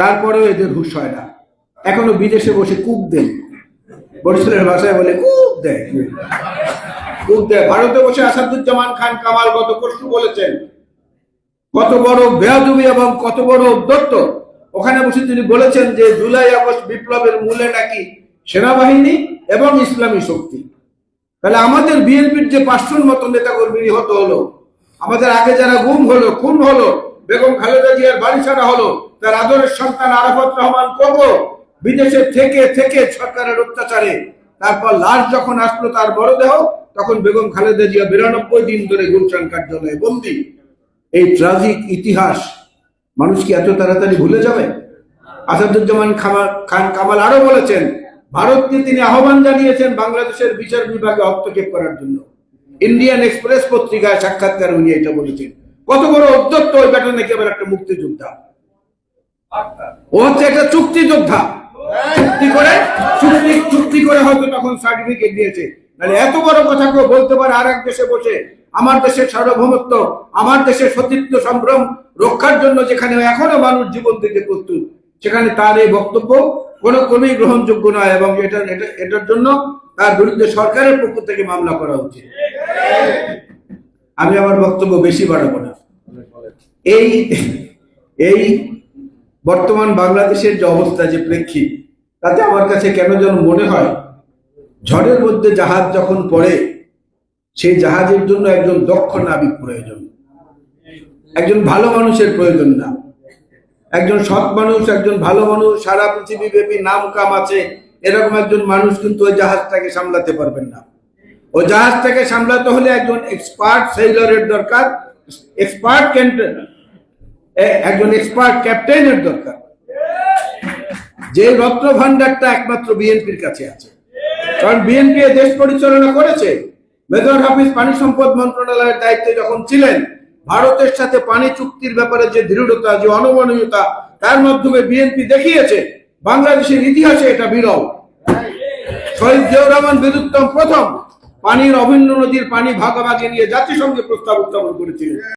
তারপরেও এদের হুশ হয় না। এখনও বিদেশে বসে কূপ দেন বরিশালের ভাষায় বলে, কূপ দেয়। কূপ দেয়। ভারতে বসে আসাদুজ্জামান খান কামাল গত পরশু বলেছেন, কত বড় বেয়াদুবি এবং কত বড় উদ্যত্ত ওখানে বসে তিনি বলেছেন যে, জুলাই, আগস্ট বিপ্লবের মূলে নাকি সেনাবাহিনী এবং ইসলামী শক্তি। তাহলে আমাদের বিএনপির যে পাঁচশোর মতো নেতা কর্মী নিহত হলো, আমাদের আগে যারা গুম হলো, খুন হলো বেগম খালেদা জিয়ার বাড়ি ছাড়া হলো, তার আদরের সন্তান আরাফত রহমান কবো বিদেশে থেকে থেকে সরকারের অত্যাচারে। তারপর লাশ যখন আসলো তার বড় দেহ, তখন বেগম খালেদা জিয়া বিরানব্বই দিন ধরে গুলশান কার্যালয়ে বন্দী। এই ট্রাজিক ইতিহাস, মানুষ কি এত তাড়াতাড়ি ভুলে যাবে? আসাদুজ্জামান খান কামাল আরও বলেছেন, ভারতকে তিনি আহ্বান জানিয়েছেন বাংলাদেশের বিচার বিভাগে হস্তক্ষেপ করার জন্য। ইন্ডিয়ান এক্সপ্রেস পত্রিকায় সাক্ষাৎকার উনি এটা বলেছেন। কত বড় অধ্যত্ত ওই ব্যাটা নাকি আবার একটা মুক্তিযোদ্ধা? ও হচ্ছে একটা চুক্তি যোদ্ধা চুক্তি করে, চুক্তি চুক্তি করে হয়তো তখন সার্টিফিকেট দিয়েছে। তাহলে এত বড় কথা কেউ বলতে পারে আর এক দেশে বসে, আমার দেশের সার্বভৌমত্ব, আমার দেশের সতীত্ব সম্ভ্রম রক্ষার জন্য যেখানে এখনও মানুষ জীবন দিতে প্রস্তুত, সেখানে তার এই বক্তব্য কোনো ক্রমেই গ্রহণযোগ্য নয় এবং এটা- এটার জন্য তার বিরুদ্ধে সরকারের পক্ষ থেকে মামলা করা উচিত আমি আমার বক্তব্য বেশি বাড়াবো না। এই এই বর্তমান বাংলাদেশের যে অবস্থা, যে প্রেক্ষিত, তাতে আমার কাছে কেন যেন মনে হয়, ঝড়ের মধ্যে জাহাজ যখন পড়ে, সেই জাহাজের জন্য একজন দক্ষ নাবিক প্রয়োজন। একজন ভালো মানুষের প্রয়োজন না। একজন সৎ মানুষ, একজন ভালো মানুষ, সারা পৃথিবী ব্যাপী নাম কাম আছে, এরকম একজন মানুষ কিন্তু ওই জাহাজটাকে সামলাতে পারবেন না। ওই জাহাজটাকে সামলাতে হলে একজন এক্সপার্ট সেলরের দরকার। এক্সপার্ট একজন এক্সপার্ট ক্যাপ্টেনের দরকার। যে রত্ন ভান্ডারটা একমাত্র বিএনপির কাছে আছে। কারণ বিএনপি দেশ পরিচালনা করেছে। মেজর হাফিজ পানি সম্পদ মন্ত্রণালয়ের দায়িত্বে যখন ছিলেন, ভারতের সাথে পানি চুক্তির ব্যাপারে যে দৃঢ়তা, যে অনমনীয়তা, তার মাধ্যমে বিএনপি দেখিয়েছে, বাংলাদেশের ইতিহাসে এটা বিরল। শহীদ জিয়াউর রহমান বীরুত্তম প্রথম পানির অভিন্ন নদীর পানি ভাগাভাগি নিয়ে জাতিসংঘে প্রস্তাব উত্থাপন করেছিলেন।